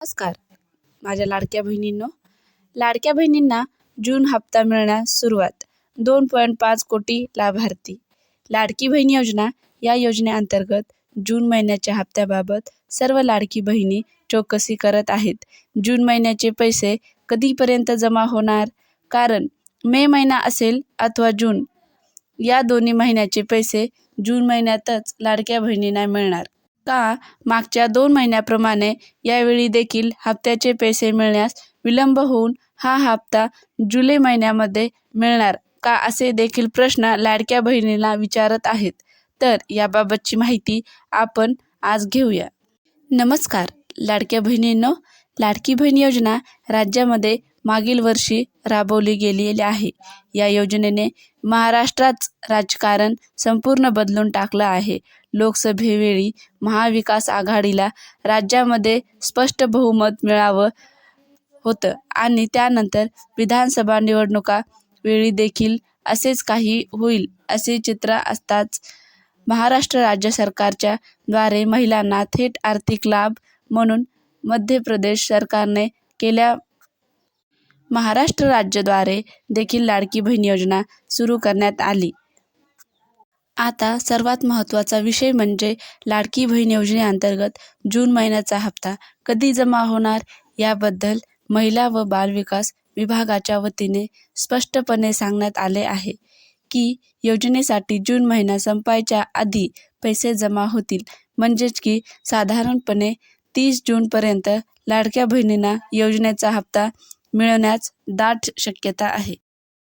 नमस्कार. माझ्या लाडक्या बहिणींनो लाडक्या बहिणींना जून हप्ता मिळण्यास सुरुवात. दोन पॉईंट पाच कोटी लाभार्थी. लाडकी बहीण योजना या योजनेअंतर्गत जून महिन्याच्या हप्त्याबाबत सर्व लाडकी बहिणी चौकशी करत आहेत. जून महिन्याचे पैसे कधीपर्यंत जमा होणार? कारण मे महिना असेल अथवा जून या दोन्ही महिन्याचे पैसे जून महिन्यातच लाडक्या बहिणींना मिळणार. का मागच्या दोन महिन्याप्रमाणे यावेळी देखील हप्त्याचे पैसे मिळण्यास विलंब होऊन हा हप्ता जुलै महिन्यामध्ये मिळणार का असे देखील प्रश्न लाडक्या बहिणीला विचारत आहेत. तर याबाबतची माहिती आपण आज घेऊया. नमस्कार लाडक्या बहिणींनो. लाडकी बहीण योजना राज्यामध्ये मागील वर्षी राबवली गेलेली आहे. या योजनेने महाराष्ट्रात राजकारण संपूर्ण बदलून टाकलं आहे. लोकसभेवेळी महाविकास आघाडीला राज्यामध्ये स्पष्ट बहुमत मिळावं होतं आणि त्यानंतर विधानसभा निवडणुका वेळी देखील असेच काही होईल असे चित्र असताच महाराष्ट्र राज्य सरकारच्या द्वारे महिलांना थेट आर्थिक लाभ म्हणून मध्य प्रदेश सरकारने केल्या महाराष्ट्र राज्याद्वारे देखील लाडकी बहीण योजना सुरू करण्यात आली. आता सर्वात महत्त्वाचा विषय म्हणजे लाडकी बहीण योजनेअंतर्गत जून महिन्याचा हप्ता कधी जमा होणार याबद्दल महिला व बालविकास विभागाच्या वतीने स्पष्टपणे सांगण्यात आले आहे की योजनेसाठी जून महिना संपायच्या आधी पैसे जमा होतील. म्हणजेच की साधारणपणे तीस जूनपर्यंत लाडक्या बहिणींना योजनेचा हप्ता मिळण्यास दाट शक्यता आहे.